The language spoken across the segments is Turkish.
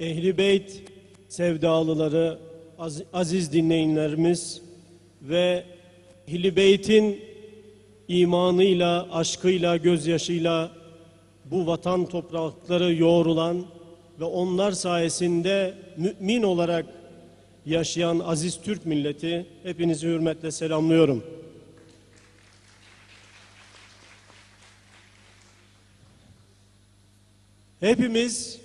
Ehli Beyt sevdalıları, az- aziz dinleyenlerimiz ve Ehli Beyt'in imanıyla, aşkıyla, gözyaşıyla bu vatan toprakları yoğrulan ve onlar sayesinde mümin olarak yaşayan aziz Türk milleti hepinizi hürmetle selamlıyorum. Hepimiz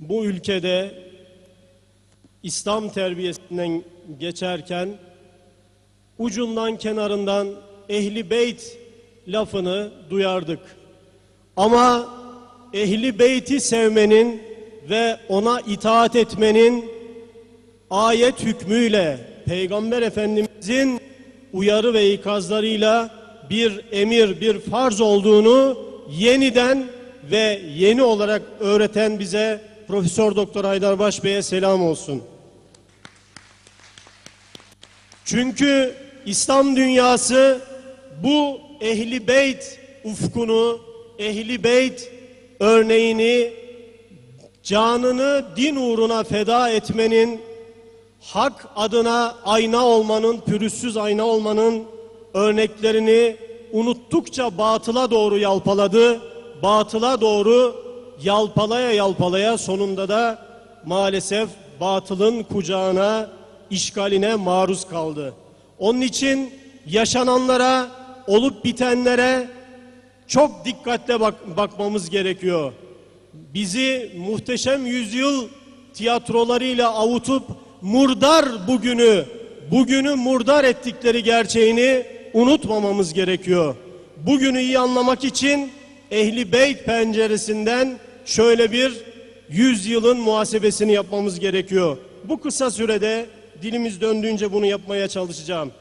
bu ülkede İslam terbiyesinden geçerken ucundan kenarından ehli beyt lafını duyardık. Ama ehli beyti sevmenin ve ona itaat etmenin ayet hükmüyle Peygamber Efendimizin uyarı ve ikazlarıyla bir emir, bir farz olduğunu yeniden ve yeni olarak öğreten bize Profesör Doktor Haydarbaş Bey'e selam olsun. Çünkü İslam dünyası bu ehli beyt ufkunu, ehli beyt örneğini canını din uğruna feda etmenin, hak adına ayna olmanın, pürüzsüz ayna olmanın örneklerini unuttukça batıla doğru yalpaladı. Batıla doğru yalpalaya yalpalaya sonunda da maalesef batılın kucağına, işgaline maruz kaldı. Onun için yaşananlara, olup bitenlere çok dikkatle bak- bakmamız gerekiyor. Bizi muhteşem yüzyıl tiyatrolarıyla avutup murdar bugünü, bugünü murdar ettikleri gerçeğini unutmamamız gerekiyor. Bugünü iyi anlamak için Ehli Beyt penceresinden şöyle bir yüzyılın muhasebesini yapmamız gerekiyor. Bu kısa sürede dilimiz döndüğünce bunu yapmaya çalışacağım.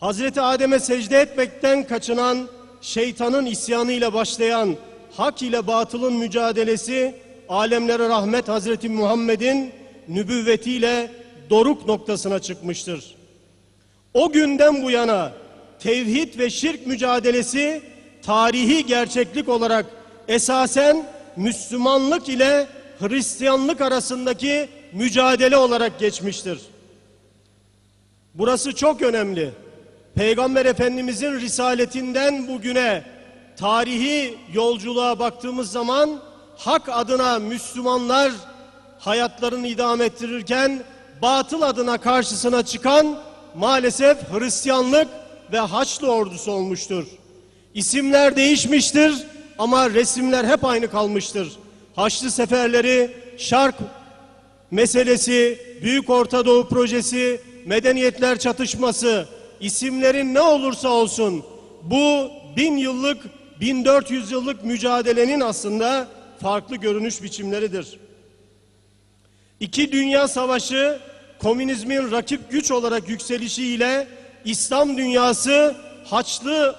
Hazreti Adem'e secde etmekten kaçınan şeytanın isyanıyla başlayan hak ile batılın mücadelesi alemlere rahmet Hazreti Muhammed'in nübüvvetiyle doruk noktasına çıkmıştır. O günden bu yana tevhid ve şirk mücadelesi tarihi gerçeklik olarak esasen Müslümanlık ile Hristiyanlık arasındaki mücadele olarak geçmiştir. Burası çok önemli. Peygamber Efendimizin risaletinden bugüne tarihi yolculuğa baktığımız zaman hak adına Müslümanlar hayatlarını idame ettirirken batıl adına karşısına çıkan maalesef Hristiyanlık ve Haçlı ordusu olmuştur. İsimler değişmiştir ama resimler hep aynı kalmıştır. Haçlı seferleri, Şark meselesi, Büyük Orta Doğu projesi, medeniyetler çatışması, isimlerin ne olursa olsun bu bin yıllık, 1400 yıllık mücadelenin aslında farklı görünüş biçimleridir. İki Dünya Savaşı komünizmin rakip güç olarak yükselişiyle İslam dünyası Haçlı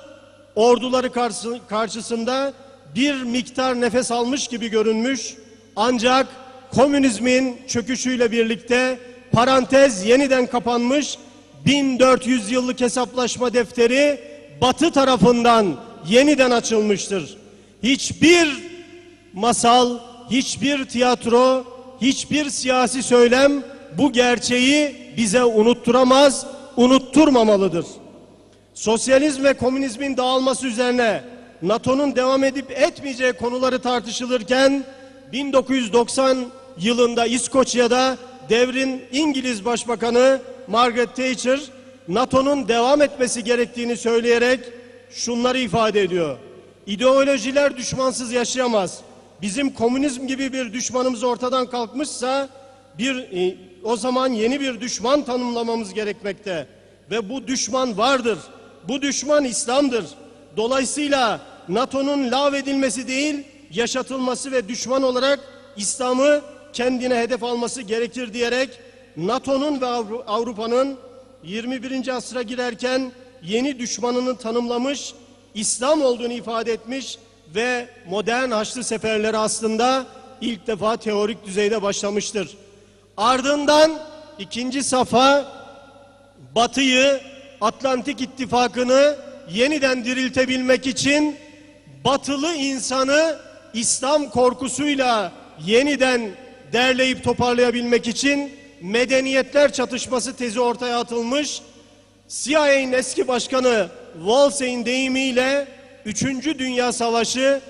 orduları karşı- karşısında bir miktar nefes almış gibi görünmüş. Ancak komünizmin çöküşüyle birlikte parantez yeniden kapanmış. 1400 yıllık hesaplaşma defteri Batı tarafından yeniden açılmıştır. Hiçbir masal, hiçbir tiyatro, hiçbir siyasi söylem bu gerçeği bize unutturamaz, unutturmamalıdır. Sosyalizm ve komünizmin dağılması üzerine NATO'nun devam edip etmeyeceği konuları tartışılırken 1990 yılında İskoçya'da devrin İngiliz Başbakanı Margaret Thatcher NATO'nun devam etmesi gerektiğini söyleyerek şunları ifade ediyor. İdeolojiler düşmansız yaşayamaz. Bizim komünizm gibi bir düşmanımız ortadan kalkmışsa bir e, o zaman yeni bir düşman tanımlamamız gerekmekte ve bu düşman vardır. Bu düşman İslam'dır. Dolayısıyla NATO'nun lağvedilmesi değil, yaşatılması ve düşman olarak İslam'ı kendine hedef alması gerekir diyerek NATO'nun ve Avru- Avrupa'nın 21. asra girerken yeni düşmanını tanımlamış, İslam olduğunu ifade etmiş ve modern Haçlı seferleri aslında ilk defa teorik düzeyde başlamıştır. Ardından ikinci safa Batı'yı, Atlantik İttifakı'nı yeniden diriltebilmek için batılı insanı İslam korkusuyla yeniden derleyip toparlayabilmek için medeniyetler çatışması tezi ortaya atılmış. CIA'nin eski başkanı Wolsey'in deyimiyle 3. Dünya Savaşı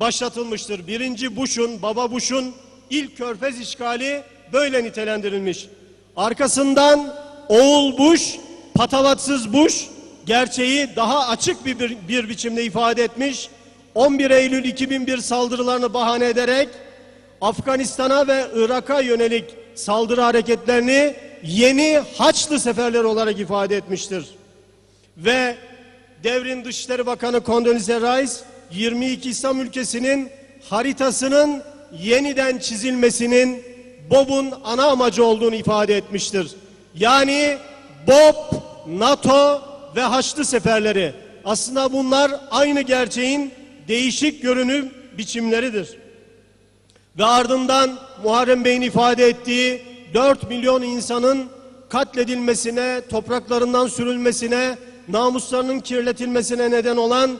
başlatılmıştır. Birinci Bush'un, Baba Bush'un ilk körfez işgali böyle nitelendirilmiş. Arkasından oğul Bush, patavatsız Bush gerçeği daha açık bir, bir, bir biçimde ifade etmiş. 11 Eylül 2001 saldırılarını bahane ederek Afganistan'a ve Irak'a yönelik saldırı hareketlerini yeni Haçlı seferleri olarak ifade etmiştir. Ve devrin Dışişleri Bakanı Condoleezza Rice 22 İslam ülkesinin haritasının yeniden çizilmesinin BOB'un ana amacı olduğunu ifade etmiştir. Yani BOB, NATO ve Haçlı seferleri aslında bunlar aynı gerçeğin değişik görünüm biçimleridir. Ve ardından Muharrem Bey'in ifade ettiği 4 milyon insanın katledilmesine, topraklarından sürülmesine, namuslarının kirletilmesine neden olan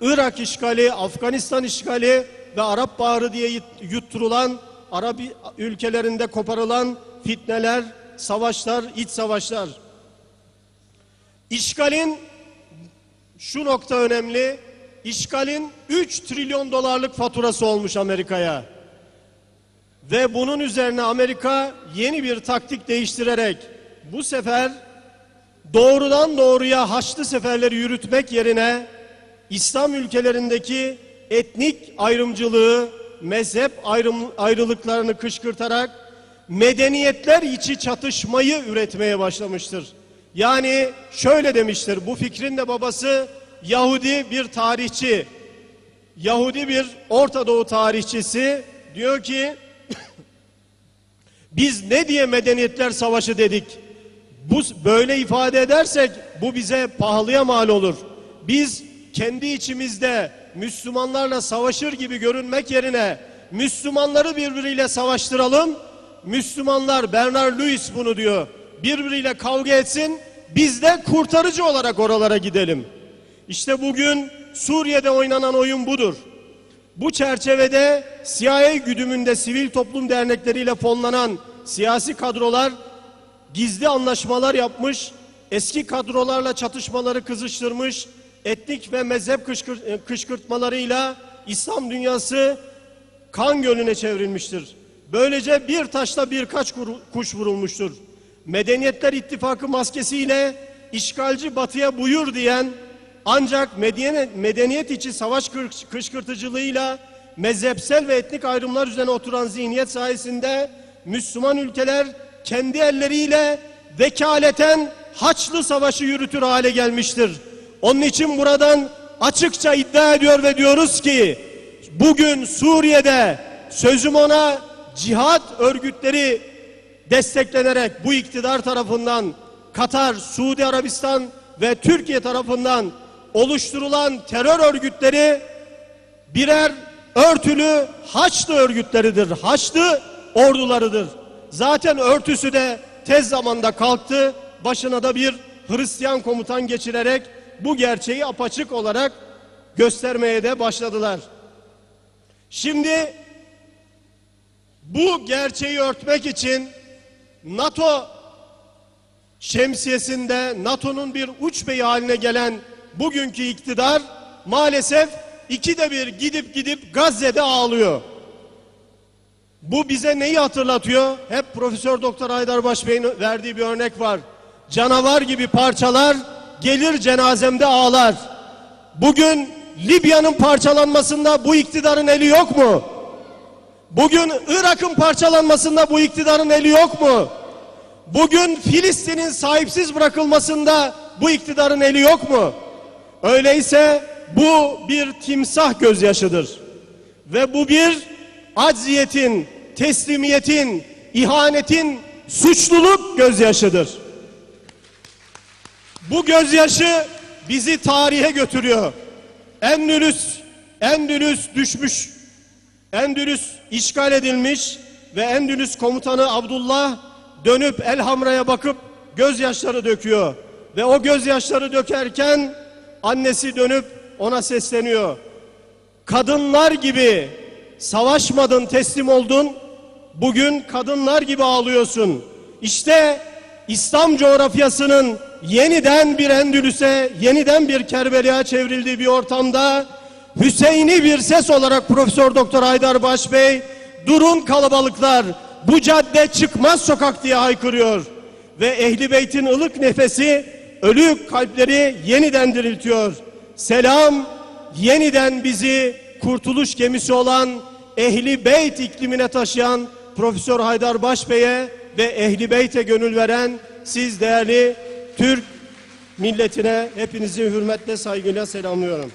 Irak işgali, Afganistan işgali ve Arap Baharı diye yutturulan Arap ülkelerinde koparılan fitneler, savaşlar, iç savaşlar. İşgalin şu nokta önemli. İşgalin 3 trilyon dolarlık faturası olmuş Amerika'ya. Ve bunun üzerine Amerika yeni bir taktik değiştirerek bu sefer doğrudan doğruya haçlı seferleri yürütmek yerine İslam ülkelerindeki etnik ayrımcılığı, mezhep ayrım, ayrılıklarını kışkırtarak medeniyetler içi çatışmayı üretmeye başlamıştır. Yani şöyle demiştir, bu fikrin de babası Yahudi bir tarihçi, Yahudi bir Orta Doğu tarihçisi diyor ki biz ne diye medeniyetler savaşı dedik? Bu böyle ifade edersek bu bize pahalıya mal olur. Biz kendi içimizde Müslümanlarla savaşır gibi görünmek yerine Müslümanları birbiriyle savaştıralım. Müslümanlar Bernard Lewis bunu diyor. Birbiriyle kavga etsin. Biz de kurtarıcı olarak oralara gidelim. İşte bugün Suriye'de oynanan oyun budur. Bu çerçevede CIA güdümünde sivil toplum dernekleriyle fonlanan siyasi kadrolar gizli anlaşmalar yapmış, eski kadrolarla çatışmaları kızıştırmış, etnik ve mezhep kışkırt kışkırtmalarıyla İslam dünyası kan gölüne çevrilmiştir. Böylece bir taşla birkaç kuş vurulmuştur. Medeniyetler İttifakı maskesiyle işgalci batıya buyur diyen ancak medeniyet, içi savaş kışkırtıcılığıyla mezhepsel ve etnik ayrımlar üzerine oturan zihniyet sayesinde Müslüman ülkeler kendi elleriyle vekaleten Haçlı Savaşı yürütür hale gelmiştir. Onun için buradan açıkça iddia ediyor ve diyoruz ki bugün Suriye'de sözüm ona cihat örgütleri desteklenerek bu iktidar tarafından Katar, Suudi Arabistan ve Türkiye tarafından oluşturulan terör örgütleri birer örtülü Haçlı örgütleridir. Haçlı ordularıdır. Zaten örtüsü de tez zamanda kalktı. Başına da bir Hristiyan komutan geçirerek bu gerçeği apaçık olarak göstermeye de başladılar. Şimdi bu gerçeği örtmek için NATO şemsiyesinde NATO'nun bir uç beyi haline gelen bugünkü iktidar maalesef ikide bir gidip gidip Gazze'de ağlıyor. Bu bize neyi hatırlatıyor? Hep Profesör Doktor Haydar Başbey'in verdiği bir örnek var. Canavar gibi parçalar gelir cenazemde ağlar. Bugün Libya'nın parçalanmasında bu iktidarın eli yok mu? Bugün Irak'ın parçalanmasında bu iktidarın eli yok mu? Bugün Filistin'in sahipsiz bırakılmasında bu iktidarın eli yok mu? Öyleyse bu bir timsah gözyaşıdır. Ve bu bir acziyetin, teslimiyetin, ihanetin suçluluk gözyaşıdır. Bu gözyaşı bizi tarihe götürüyor. Endülüs, Endülüs düşmüş. Endülüs işgal edilmiş ve Endülüs komutanı Abdullah dönüp Elhamra'ya bakıp gözyaşları döküyor. Ve o gözyaşları dökerken annesi dönüp ona sesleniyor. Kadınlar gibi savaşmadın, teslim oldun. Bugün kadınlar gibi ağlıyorsun. İşte İslam coğrafyasının yeniden bir Endülüs'e, yeniden bir Kerbela'ya çevrildiği bir ortamda Hüseyin'i bir ses olarak Profesör Doktor Haydar Baş Bey durun kalabalıklar bu cadde çıkmaz sokak diye haykırıyor ve Ehli Beyt'in ılık nefesi ölü kalpleri yeniden diriltiyor. Selam yeniden bizi kurtuluş gemisi olan Ehli Beyt iklimine taşıyan Profesör Haydar Baş Bey'e ve Ehli Beyt'e gönül veren siz değerli Türk milletine hepinizi hürmetle saygıyla selamlıyorum.